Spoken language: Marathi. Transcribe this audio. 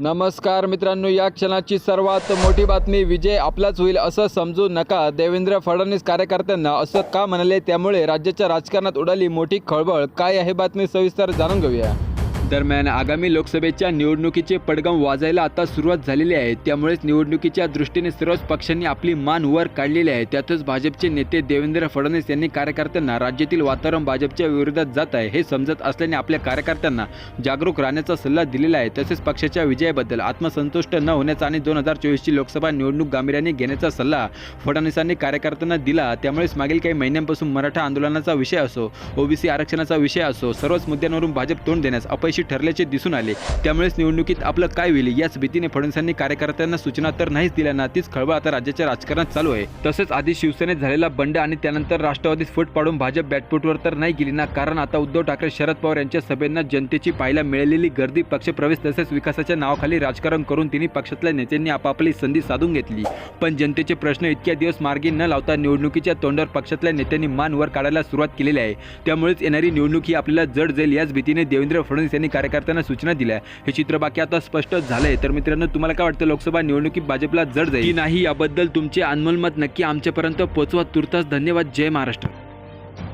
नमस्कार मित्रांनो या क्षणाची सर्वात मोठी बातमी विजय आपलाच होईल असं समजू नका. देवेंद्र फडणवीस कार्यकर्त्यांना असं का म्हणाले? त्यामुळे राज्याच्या राजकारणात उडाली मोठी खळबळ. काय आहे बातमी? सविस्तर जाणून घेऊया. दरम्यान आगामी लोकसभेच्या निवडणुकीचे पडगम वाजायला आता सुरुवात झालेली आहे. त्यामुळेच निवडणुकीच्या दृष्टीने सर्वच पक्षांनी आपली मान वर काढलेली आहे. त्यातच भाजपचे नेते देवेंद्र फडणवीस यांनी कार्यकर्त्यांना राज्यातील वातावरण भाजपच्या विरोधात जात आहे हे समजत असल्याने आपल्या कार्यकर्त्यांना जागरूक राहण्याचा सल्ला दिलेला आहे. तसेच पक्षाच्या विजयाबद्दल आत्मसंतुष्ट न होण्याचा आणि दोन हजार चोवीसची लोकसभा निवडणूक गांभीर्याने घेण्याचा सल्ला फडणवीसांनी कार्यकर्त्यांना दिला. त्यामुळेच मागील काही महिन्यांपासून मराठा आंदोलनाचा विषय असो ओबीसी आरक्षणाचा विषय असो सर्वच मुद्द्यांवरून भाजप तोंड देण्यास अपयश ठरल्याचे दिसून आले. त्यामुळेच निवडणुकीत आपलं काय होईल याच भीतीने फडणवीसांनी कार्यकर्त्यांना सूचना तर नाहीच दिल्या ना तीच खळबळ आता राज्याच्या राजकारणात चालू आहे. तसेच आधी शिवसेनेत झालेला बंड आणि त्यानंतर राष्ट्रवादीत फूट पाडून भाजप बॅटफूटवर तर नाही गेली ना कारण आता उद्धव ठाकरे शरद पवार यांच्या सभेंना जनतेची पाहायला मिळालेली गर्दी पक्षप्रवेश तसेच विकासाच्या नावाखाली राजकारण करून तिन्ही पक्षातल्या नेत्यांनी आपापली संधी साधून घेतली. पण जनतेचे प्रश्न इतक्या दिवस मार्गी न लावता निवडणुकीच्या तोंडावर पक्षातल्या नेत्यांनी मान वर काढायला सुरुवात केलेली आहे. त्यामुळेच येणारी निवडणूक ही आपल्याला जड जाईल याच भीतीने देवेंद्र फडणवीस यांनी कार्यकर्त्यांना सूचना दिल्या. हे चित्र बाकी आता स्पष्ट झालंय. तर मित्रांनो तुम्हाला काय वाटतं? लोकसभा निवडणुकीत भाजपला जड जाईल? की नाही याबद्दल तुमचे अनमोल मत नक्की आमच्यापर्यंत पोहोचवा. तुर्तास धन्यवाद. जय महाराष्ट्र.